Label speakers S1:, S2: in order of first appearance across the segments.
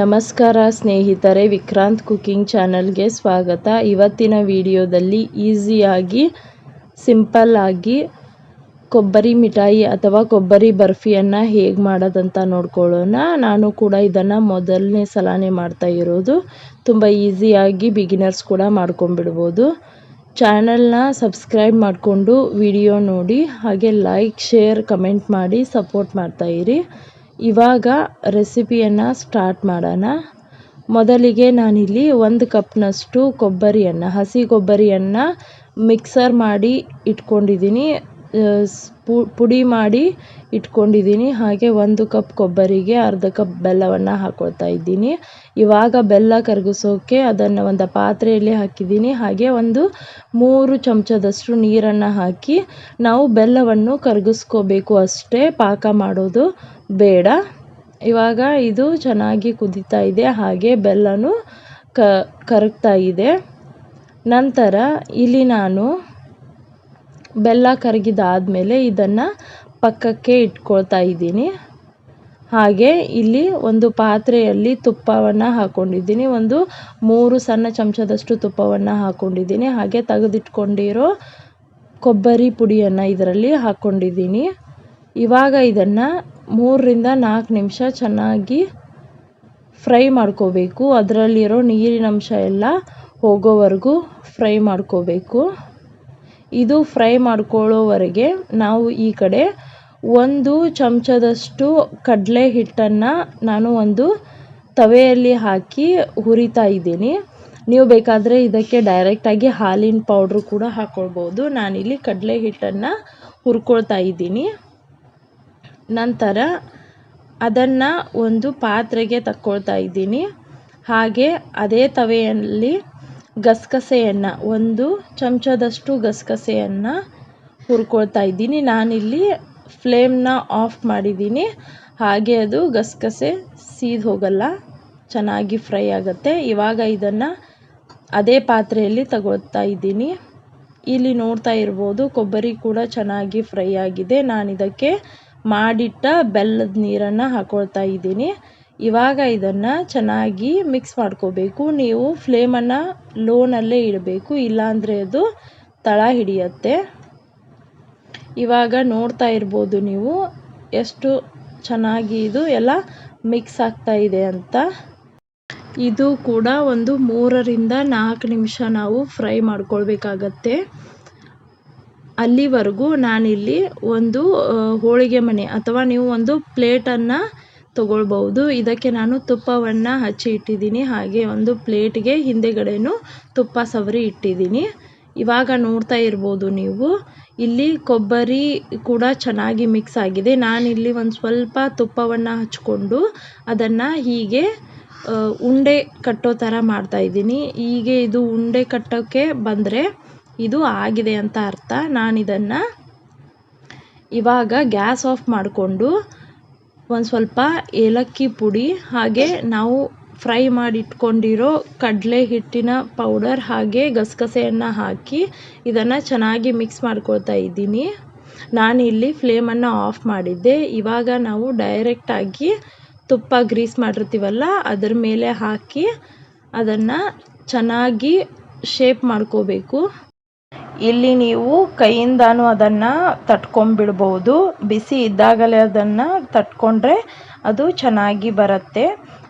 S1: ನಮಸ್ಕಾರ ಸ್ನೇಹಿತರೆ, ವಿಕ್ರಾಂತ್ ಕುಕಿಂಗ್ ಚಾನಲ್ಗೆ ಸ್ವಾಗತ. ಇವತ್ತಿನ ವಿಡಿಯೋದಲ್ಲಿ ಈಸಿಯಾಗಿ, ಸಿಂಪಲ್ ಆಗಿ ಕೊಬ್ಬರಿ ಮಿಠಾಯಿ ಅಥವಾ ಕೊಬ್ಬರಿ ಬರ್ಫಿಯನ್ನು ಹೇಗೆ ಮಾಡೋದಂತ ನೋಡ್ಕೊಳ್ಳೋಣ. ನಾನು ಕೂಡ ಇದನ್ನು ಮೊದಲನೇ ಸಲನೇ ಮಾಡ್ತಾ ಇರೋದು. ತುಂಬ ಈಸಿಯಾಗಿ ಬಿಗಿನರ್ಸ್ ಕೂಡ ಮಾಡ್ಕೊಂಬಿಡ್ಬೋದು ಚಾನಲ್ನ ಸಬ್ಸ್ಕ್ರೈಬ್ ಮಾಡಿಕೊಂಡು ವಿಡಿಯೋ ನೋಡಿ, ಹಾಗೆ ಲೈಕ್, ಶೇರ್, ಕಮೆಂಟ್ ಮಾಡಿ ಸಪೋರ್ಟ್ ಮಾಡ್ತಾಯಿರಿ ಇವಾಗ ರೆಸಿಪಿಯನ್ನು ಸ್ಟಾರ್ಟ್ ಮಾಡೋಣ. ಮೊದಲಿಗೆ ನಾನಿಲ್ಲಿ ಒಂದು ಕಪ್ನಷ್ಟು ಕೊಬ್ಬರಿಯನ್ನು ಹಸಿ ಕೊಬ್ಬರಿಯನ್ನು ಮಿಕ್ಸರ್ ಮಾಡಿ ಇಟ್ಕೊಂಡಿದ್ದೀನಿ. ಪುಡಿ ಮಾಡಿ ಇಟ್ಕೊಂಡಿದ್ದೀನಿ. ಹಾಗೆ ಒಂದು ಕಪ್ ಕೊಬ್ಬರಿಗೆ ಅರ್ಧ ಕಪ್ ಬೆಲ್ಲವನ್ನು ಹಾಕ್ಕೊಳ್ತಾ ಇದ್ದೀನಿ. ಇವಾಗ ಬೆಲ್ಲ ಕರಗಿಸೋಕೆ ಅದನ್ನು ಒಂದು ಪಾತ್ರೆಯಲ್ಲಿ ಹಾಕಿದ್ದೀನಿ. ಹಾಗೆ ಒಂದು ಮೂರು ಚಮಚದಷ್ಟು ನೀರನ್ನು ಹಾಕಿ ನಾವು ಬೆಲ್ಲವನ್ನು ಕರಗಿಸ್ಕೋಬೇಕು ಅಷ್ಟೇ. ಪಾಕ ಮಾಡೋದು ಬೇಡ. ಇವಾಗ ಇದು ಚೆನ್ನಾಗಿ ಕುದಿತಾ ಇದೆ. ಹಾಗೆ ಬೆಲ್ಲನೂ ಕರಗ್ತಾ ಇದೆ. ನಂತರ ಇಲ್ಲಿ ನಾನು ಬೆಲ್ಲ ಕರಗಿದಾದಮೇಲೆ ಇದನ್ನು ಪಕ್ಕಕ್ಕೆ ಇಟ್ಕೊಳ್ತಾ ಇದ್ದೀನಿ. ಹಾಗೆ ಇಲ್ಲಿ ಒಂದು ಪಾತ್ರೆಯಲ್ಲಿ ತುಪ್ಪವನ್ನು ಹಾಕ್ಕೊಂಡಿದ್ದೀನಿ ಒಂದು ಮೂರು ಸಣ್ಣ ಚಮಚದಷ್ಟು ತುಪ್ಪವನ್ನು ಹಾಕ್ಕೊಂಡಿದ್ದೀನಿ ಹಾಗೆ ತೆಗೆದಿಟ್ಕೊಂಡಿರೋ ಕೊಬ್ಬರಿ ಪುಡಿಯನ್ನು ಇದರಲ್ಲಿ ಹಾಕ್ಕೊಂಡಿದ್ದೀನಿ ಇವಾಗ ಇದನ್ನು ಮೂರರಿಂದ ನಾಲ್ಕು ನಿಮಿಷ ಚೆನ್ನಾಗಿ ಫ್ರೈ ಮಾಡ್ಕೋಬೇಕು. ಅದರಲ್ಲಿರೋ ನೀರಿನಂಶ ಎಲ್ಲ ಹೋಗೋವರೆಗೂ ಫ್ರೈ ಮಾಡ್ಕೋಬೇಕು. ಇದು ಫ್ರೈ ಮಾಡ್ಕೊಳ್ಳೋವರೆಗೆ ನಾವು ಈ ಕಡೆ ಒಂದು ಚಮಚದಷ್ಟು ಕಡಲೆ ಹಿಟ್ಟನ್ನು ನಾನು ಒಂದು ತವೆಯಲ್ಲಿ ಹಾಕಿ ಹುರಿತಾ ಇದ್ದೀನಿ. ನೀವು ಬೇಕಾದರೆ ಇದಕ್ಕೆ ಡೈರೆಕ್ಟಾಗಿ ಹಾಲಿನ ಪೌಡ್ರು ಕೂಡ ಹಾಕ್ಕೊಳ್ಬೋದು ನಾನಿಲ್ಲಿ ಕಡಲೆ ಹಿಟ್ಟನ್ನು ಹುರ್ಕೊಳ್ತಾ ಇದ್ದೀನಿ. ನಂತರ ಅದನ್ನು ಒಂದು ಪಾತ್ರೆಗೆ ತಕ್ಕೊಳ್ತಾ ಇದ್ದೀನಿ. ಹಾಗೆ ಅದೇ ತವೆಯಲ್ಲಿ ಗಸಗಸೆಯನ್ನು ಒಂದು ಚಮಚದಷ್ಟು ಗಸಗಸೆಯನ್ನು ಹುರ್ಕೊಳ್ತಾ ಇದ್ದೀನಿ. ನಾನಿಲ್ಲಿ ಫ್ಲೇಮ್ನ ಆಫ್ ಮಾಡಿದ್ದೀನಿ. ಹಾಗೆ ಅದು ಗಸಗಸೆ ಸೀದು ಹೋಗಲ್ಲ, ಚೆನ್ನಾಗಿ ಫ್ರೈ ಆಗುತ್ತೆ. ಇವಾಗ ಇದನ್ನು ಅದೇ ಪಾತ್ರೆಯಲ್ಲಿ ತಗೊಳ್ತಾ ಇದ್ದೀನಿ. ಇಲ್ಲಿ ನೋಡ್ತಾ ಇರ್ಬೋದು, ಕೊಬ್ಬರಿ ಕೂಡ ಚೆನ್ನಾಗಿ ಫ್ರೈ ಆಗಿದೆ. ನಾನು ಇದಕ್ಕೆ ಮಾಡಿಟ್ಟ ಬೆಲ್ಲದ ನೀರನ್ನು ಹಾಕ್ಕೊಳ್ತಾ ಇದ್ದೀನಿ. ಇವಾಗ ಇದನ್ನು ಚೆನ್ನಾಗಿ ಮಿಕ್ಸ್ ಮಾಡ್ಕೋಬೇಕು. ನೀವು ಫ್ಲೇಮನ್ನು ಲೋನಲ್ಲೇ ಇಡಬೇಕು. ಇಲ್ಲಾಂದರೆ ಅದು ತಳ ಹಿಡಿಯುತ್ತೆ. ಇವಾಗ ನೋಡ್ತಾ ಇರ್ಬೋದು ನೀವು ಎಷ್ಟು ಚೆನ್ನಾಗಿ ಇದು ಎಲ್ಲ ಮಿಕ್ಸ್ ಆಗ್ತಾ ಇದೆ ಅಂತ. ಇದು ಕೂಡ ಒಂದು ಮೂರರಿಂದ ನಾಲ್ಕು ನಿಮಿಷ ನಾವು ಫ್ರೈ ಮಾಡ್ಕೊಳ್ಬೇಕಾಗತ್ತೆ. ಅಲ್ಲಿವರೆಗೂ ನಾನಿಲ್ಲಿ ಒಂದು ಹೋಳಿಗೆ ಮನೆ ಅಥವಾ ನೀವು ಒಂದು ಪ್ಲೇಟನ್ನು ತಗೊಳ್ಬೋದು ಇದಕ್ಕೆ ನಾನು ತುಪ್ಪವನ್ನು ಹಚ್ಚಿ ಇಟ್ಟಿದ್ದೀನಿ. ಹಾಗೆ ಒಂದು ಪ್ಲೇಟ್ಗೆ ಹಿಂದೆಗಡೆನೂ ತುಪ್ಪ ಸವರಿ ಇಟ್ಟಿದ್ದೀನಿ. ಇವಾಗ ನೋಡ್ತಾ ಇರ್ಬೋದು ನೀವು. ಇಲ್ಲಿ ಕೊಬ್ಬರಿ ಕೂಡ ಚೆನ್ನಾಗಿ ಮಿಕ್ಸ್ ಆಗಿದೆ. ನಾನಿಲ್ಲಿ ಒಂದು ಸ್ವಲ್ಪ ತುಪ್ಪವನ್ನು ಹಚ್ಕೊಂಡು ಅದನ್ನು ಹೀಗೆ ಉಂಡೆ ಕಟ್ಟೋ ಥರ ಮಾಡ್ತಾಯಿದ್ದೀನಿ ಹೀಗೆ ಇದು ಉಂಡೆ ಕಟ್ಟೋಕ್ಕೆ ಬಂದರೆ ಇದು ಆಗಿದೆ ಅಂತ ಅರ್ಥ. ನಾನು ನಾನಿದನ್ನು ಇವಾಗ ಗ್ಯಾಸ್ ಆಫ್ ಮಾಡಿಕೊಂಡು ಒಂದು ಸ್ವಲ್ಪ ಏಲಕ್ಕಿ ಪುಡಿ, ಹಾಗೆ ನಾವು ಫ್ರೈ ಮಾಡಿಟ್ಕೊಂಡಿರೋ ಕಡಲೆ ಹಿಟ್ಟಿನ ಪೌಡರ್ ಹಾಗೆ ಗಸಗಸೆಯನ್ನು ಹಾಕಿ ಇದನ್ನು ಚೆನ್ನಾಗಿ ಮಿಕ್ಸ್ ಮಾಡ್ಕೊಳ್ತಾ ಇದ್ದೀನಿ. ನಾನಿಲ್ಲಿ ಫ್ಲೇಮನ್ನು ಆಫ್ ಮಾಡಿದ್ದೆ. ಇವಾಗ ನಾವು ಡೈರೆಕ್ಟಾಗಿ ತುಪ್ಪ ಗ್ರೀಸ್ ಮಾಡಿರ್ತೀವಲ್ಲ, ಅದರ ಮೇಲೆ ಹಾಕಿ ಅದನ್ನು ಚೆನ್ನಾಗಿ ಶೇಪ್ ಮಾಡ್ಕೋಬೇಕು. ಇಲ್ಲಿ ನೀವು ಕೈಯಿಂದಾನು ಅದನ್ನು ತಟ್ಕೊಂಡ್ಬಿಡ್ಬೋದು. ಬಿಸಿ ಇದ್ದಾಗಲೇ ಅದನ್ನು ತಟ್ಕೊಂಡ್ರೆ ಅದು ಚೆನ್ನಾಗಿ ಬರುತ್ತೆ.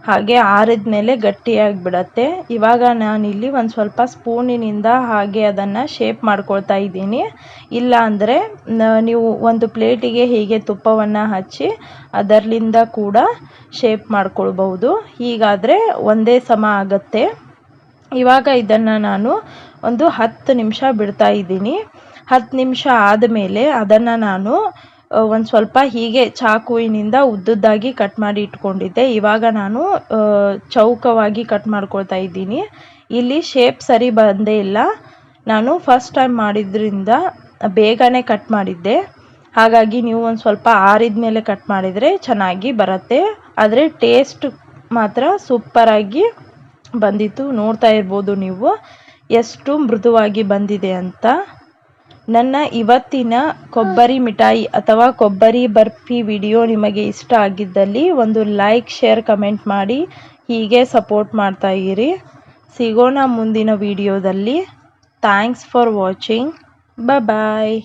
S1: ಹಾಗೆ ಆರಿದ ಮೇಲೆ ಗಟ್ಟಿಯಾಗಿ ಬಿಡತ್ತೆ ಇವಾಗ ನಾನಿಲ್ಲಿ ಒಂದು ಸ್ವಲ್ಪ ಸ್ಪೂನಿನಿಂದ ಹಾಗೆ ಅದನ್ನು ಶೇಪ್ ಮಾಡ್ಕೊಳ್ತಾ ಇದ್ದೀನಿ. ಇಲ್ಲ ಅಂದರೆ ನೀವು ಒಂದು ಪ್ಲೇಟಿಗೆ ಹೀಗೆ ತುಪ್ಪವನ್ನು ಹಚ್ಚಿ ಅದರಿಂದ ಕೂಡ ಶೇಪ್ ಮಾಡ್ಕೊಳ್ಬಹುದು. ಹೀಗಾದರೆ ಒಂದೇ ಸಮ ಆಗುತ್ತೆ. ಇವಾಗ ಇದನ್ನು ನಾನು ಒಂದು ಹತ್ತು ನಿಮಿಷ ಬಿಡ್ತಾ ಇದ್ದೀನಿ. ಹತ್ತು ನಿಮಿಷ ಆದಮೇಲೆ ಅದನ್ನು ನಾನು ಒಂದು ಸ್ವಲ್ಪ ಹೀಗೆ ಚಾಕುವಿನಿಂದ ಉದ್ದುದ್ದಾಗಿ ಕಟ್ ಮಾಡಿ ಇಟ್ಕೊಂಡಿದ್ದೆ. ಇವಾಗ ನಾನು ಚೌಕವಾಗಿ ಕಟ್ ಮಾಡ್ಕೊಳ್ತಾ ಇದ್ದೀನಿ. ಇಲ್ಲಿ ಶೇಪ್ ಸರಿ ಬಂದೇ ಇಲ್ಲ. ನಾನು ಫಸ್ಟ್ ಟೈಮ್ ಮಾಡಿದ್ರಿಂದ ಬೇಗನೆ ಕಟ್ ಮಾಡಿದ್ದೆ. ಹಾಗಾಗಿ ನೀವು ಒಂದು ಸ್ವಲ್ಪ ಆರಿದ ಮೇಲೆ ಕಟ್ ಮಾಡಿದರೆ ಚೆನ್ನಾಗಿ ಬರುತ್ತೆ. ಆದರೆ ಟೇಸ್ಟ್ ಮಾತ್ರ ಸೂಪರಾಗಿ ಬಂದಿತ್ತು. ನೋಡ್ತಾ ಇರ್ಬೋದು ನೀವು. ಎಷ್ಟು ಮೃದುವಾಗಿ ಬಂದಿದೆ ಅಂತ. ನನ್ನ ಇವತ್ತಿನ ಕೊಬ್ಬರಿ ಮಿಠಾಯಿ ಅಥವಾ ಕೊಬ್ಬರಿ ಬರ್ಫಿ ವಿಡಿಯೋ ನಿಮಗೆ ಇಷ್ಟ ಆಗಿದ್ದಲ್ಲಿ ಒಂದು ಲೈಕ್, ಶೇರ್, ಕಮೆಂಟ್ ಮಾಡಿ. ಹೀಗೆ ಸಪೋರ್ಟ್ ಮಾಡ್ತಾ ಇರಿ. ಸಿಗೋಣ ಮುಂದಿನ ವಿಡಿಯೋದಲ್ಲಿ. Thanks for watching. ಬಾಯ್